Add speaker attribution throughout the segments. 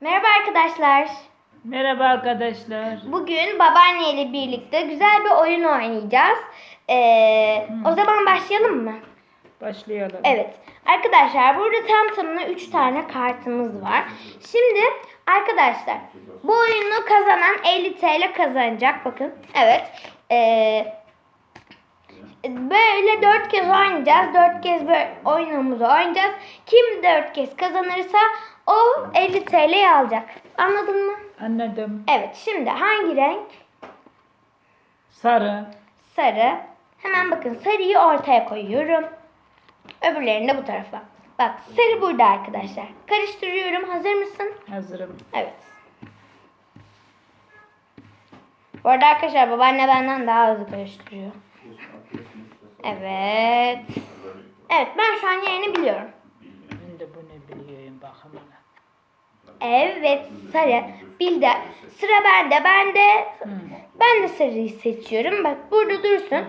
Speaker 1: Merhaba arkadaşlar.
Speaker 2: Merhaba arkadaşlar.
Speaker 1: Bugün babaanneyle birlikte güzel bir oyun oynayacağız. Ee, O zaman başlayalım mı?
Speaker 2: Başlayalım.
Speaker 1: Evet. Arkadaşlar burada tam tamına 3 tane kartımız var. Şimdi arkadaşlar bu oyunu kazanan 50 TL kazanacak. Bakın. Evet. Ee, böyle 4 kez oynayacağız. 4 kez böyle oyunumuzu oynayacağız. Kim 4 kez kazanırsa o 50 TL'yi alacak. Anladın mı?
Speaker 2: Anladım.
Speaker 1: Evet. Şimdi hangi renk?
Speaker 2: Sarı.
Speaker 1: Sarı. Hemen bakın sarıyı ortaya koyuyorum. Öbürlerini de bu tarafa. Bak sarı burada arkadaşlar. Karıştırıyorum. Hazır mısın?
Speaker 2: Hazırım.
Speaker 1: Evet. Bu arada arkadaşlar babaanne benden daha hızlı karıştırıyor. Evet. Evet ben şu an yerini biliyorum.
Speaker 2: Ben de bunu biliyorum bakımına.
Speaker 1: Evet sarı. Bildi. Sıra bende. Ben de
Speaker 2: Hı.
Speaker 1: ben de sarıyı seçiyorum. Bak burada dursun.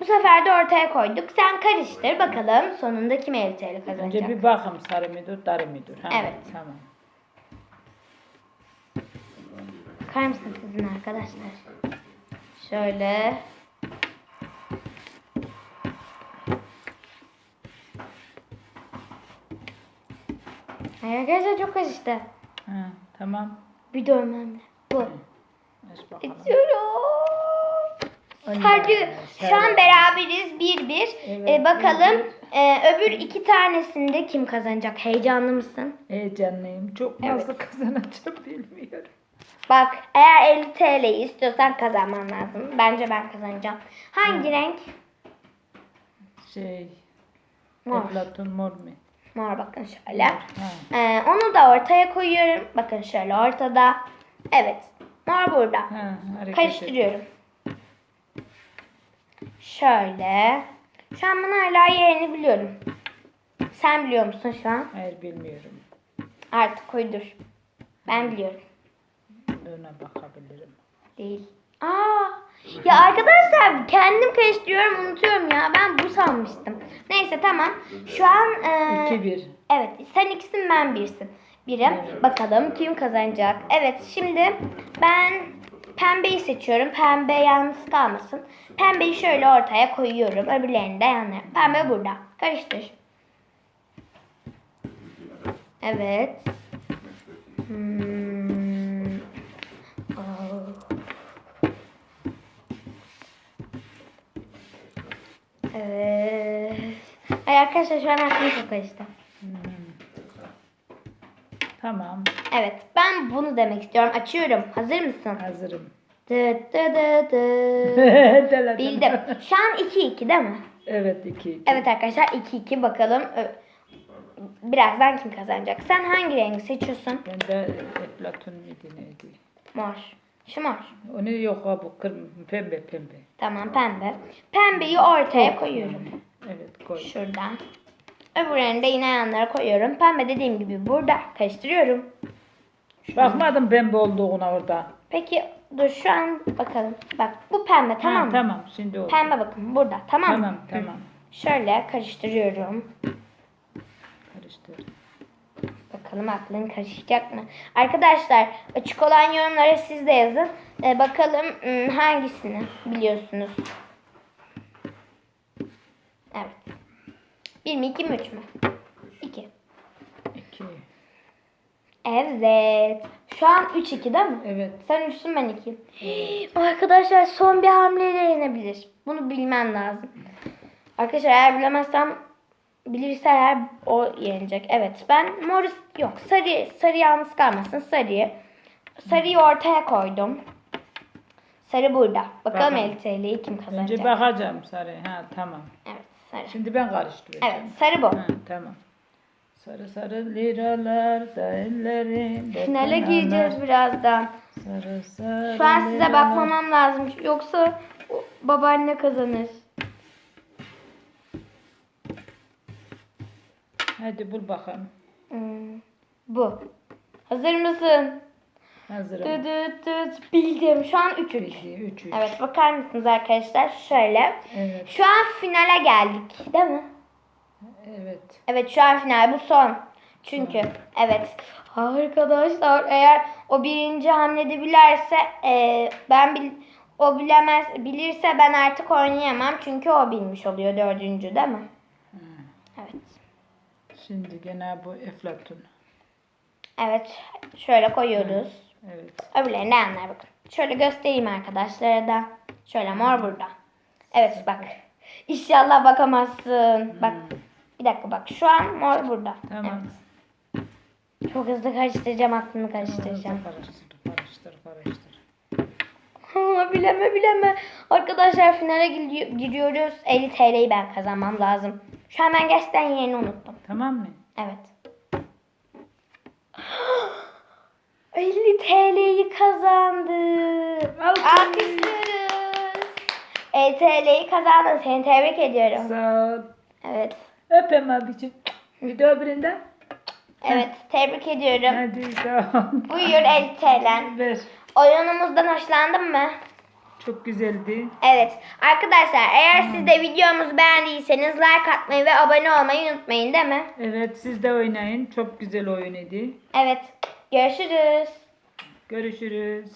Speaker 1: Bu sefer de ortaya koyduk. Sen karıştır bakalım sonunda kim 50 TL kazanacak.
Speaker 2: Önce bir bakım sarı mıdır, darı mıdır? Ha,
Speaker 1: Evet.
Speaker 2: Tamam.
Speaker 1: Bakar mısınız sizin arkadaşlar? Şöyle. Arkadaşlar çok karıştı.
Speaker 2: Ha, tamam.
Speaker 1: Bir dövmemle. Bu.
Speaker 2: Aç bakalım.
Speaker 1: İçiyorum.
Speaker 2: Ay.
Speaker 1: Şu an beraberiz. Bir bir.
Speaker 2: Evet,
Speaker 1: Ee, bakalım ee, öbür iki tanesinde kim kazanacak? Heyecanlı mısın?
Speaker 2: Heyecanlıyım. Çok
Speaker 1: Evet.
Speaker 2: nasıl kazanacağım bilmiyorum.
Speaker 1: Bak eğer 50 TL'yi istiyorsan kazanman lazım. Bence ben kazanacağım. Hangi renk?
Speaker 2: Şey,
Speaker 1: Mor.
Speaker 2: Eflatun mor mu?
Speaker 1: Mor bakın şöyle. Ee, onu da ortaya koyuyorum. Bakın şöyle ortada. Evet. Mor burada.
Speaker 2: Ha.
Speaker 1: Karıştırıyorum. Şöyle. Şu an ben hala yerini biliyorum. Sen biliyor musun şu an?
Speaker 2: Hayır bilmiyorum.
Speaker 1: Artık koydur. Ben biliyorum.
Speaker 2: Ona bakabilirim.
Speaker 1: Değil. Aa, ya arkadaşlar kendim karıştırıyorum unutuyorum ya. Ben bu sanmıştım. Neyse tamam. Şu an e,
Speaker 2: 2-1.
Speaker 1: evet sen ikisin ben birsin. Birim. Bakalım kim kazanacak. Evet şimdi ben pembeyi seçiyorum. Pembe yalnız kalmasın. Pembeyi şöyle ortaya koyuyorum. Öbürlerini de yanlara. Pembe burada. Karıştır. Evet. Hmm. Aa. Evet. Ay arkadaşlar şu an aklım çok karıştı.
Speaker 2: Hmm. Tamam.
Speaker 1: Evet ben bunu demek istiyorum. Açıyorum. Hazır mısın?
Speaker 2: Hazırım.
Speaker 1: Dı dı dı dı. Bildim. Şu an 2-2 değil mi?
Speaker 2: Evet 2
Speaker 1: Evet arkadaşlar 2-2 bakalım. Ö- Birazdan kim kazanacak? Sen hangi rengi seçiyorsun?
Speaker 2: Ben de Eflatun mıydı neydi?
Speaker 1: Mor. Şu mor.
Speaker 2: Onu yok ha bu pembe pembe.
Speaker 1: Tamam pembe. Pembeyi ortaya koyuyorum.
Speaker 2: Evet koy.
Speaker 1: Şuradan. Öbürlerini de yine yanlara koyuyorum. Pembe dediğim gibi burada. Karıştırıyorum.
Speaker 2: Bakmadım pembe olduğuna orada.
Speaker 1: Peki dur şu an bakalım. Bak bu pembe tamam
Speaker 2: ha,
Speaker 1: mı?
Speaker 2: Tamam şimdi oldu.
Speaker 1: Pembe bakın burada tamam mı?
Speaker 2: Tamam tamam.
Speaker 1: Şöyle karıştırıyorum.
Speaker 2: Karıştır.
Speaker 1: Bakalım aklın karışacak mı? Arkadaşlar açık olan yorumlara siz de yazın. Ee, bakalım hmm, hangisini biliyorsunuz. Evet. Bir mi iki mi üç mü? İki.
Speaker 2: 2.
Speaker 1: Evet. Şu an 3-2 değil mi?
Speaker 2: Evet.
Speaker 1: Sen üçsün ben ikiyim. Arkadaşlar son bir hamleyle yenebilir. Bunu bilmem lazım. Arkadaşlar eğer bilemezsem bilirse eğer o yenecek. Evet ben mor yok sarı sarı yalnız kalmasın sarıyı. Sarıyı ortaya koydum. Sarı burada. Bakalım
Speaker 2: Bakalım.
Speaker 1: 50 TL'yi kim kazanacak?
Speaker 2: Önce bakacağım sarı. Ha tamam.
Speaker 1: Evet sarı.
Speaker 2: Şimdi ben karıştıracağım.
Speaker 1: Evet sarı bu.
Speaker 2: Ha, tamam. Sarı sarı liralar da ellerim.
Speaker 1: Finale gireceğiz birazdan.
Speaker 2: Sarı sarı
Speaker 1: Şu an size
Speaker 2: liralar.
Speaker 1: bakmamam lazım. Yoksa babaanne kazanır.
Speaker 2: Hadi bul bakalım.
Speaker 1: Hmm, bu. Hazır mısın?
Speaker 2: Hazırım.
Speaker 1: Dı dı dı. Bildim. Şu an 3-3.
Speaker 2: Bildi. 3 3.
Speaker 1: Evet bakar mısınız arkadaşlar? Şöyle.
Speaker 2: Evet.
Speaker 1: Şu an finale geldik. Değil mi?
Speaker 2: Evet.
Speaker 1: Evet şu an final. Bu son. Çünkü evet. Arkadaşlar eğer o birinci hamlede bilerse e, ben bil, o bilemez bilirse ben artık oynayamam çünkü o bilmiş oluyor dördüncü değil mi? Evet.
Speaker 2: Şimdi gene bu Eflatun.
Speaker 1: Evet. Şöyle koyuyoruz.
Speaker 2: Evet.
Speaker 1: Öbürlerine anlar bakın. Şöyle göstereyim arkadaşlara da. Şöyle mor burada. Evet bak. İnşallah bakamazsın. Bak. Bir dakika bak. Şu an mor burada.
Speaker 2: Tamam.
Speaker 1: Çok hızlı karıştıracağım. Aklını karıştıracağım.
Speaker 2: Karıştır, karıştır, karıştır.
Speaker 1: Ha, bileme bileme. Arkadaşlar finale gidiyoruz. 50 TL'yi ben kazanmam lazım. Şu an ben gerçekten yerini unuttum.
Speaker 2: Tamam mı?
Speaker 1: Evet. 50 TL'yi kazandım.
Speaker 2: Alkış.
Speaker 1: Alkışlıyoruz. 50 TL'yi kazandın. Seni tebrik ediyorum.
Speaker 2: Sağ ol.
Speaker 1: Evet.
Speaker 2: Öpem abicim. Bir de öbüründen.
Speaker 1: Evet. Tebrik ediyorum.
Speaker 2: Hadi sağ ol.
Speaker 1: Buyur 50 TL.
Speaker 2: Ver.
Speaker 1: Oyunumuzdan hoşlandın mı?
Speaker 2: Çok güzeldi.
Speaker 1: Evet. Arkadaşlar eğer siz de videomuzu beğendiyseniz like atmayı ve abone olmayı unutmayın değil mi?
Speaker 2: Evet siz de oynayın. Çok güzel oyun idi.
Speaker 1: Evet. Görüşürüz.
Speaker 2: Görüşürüz.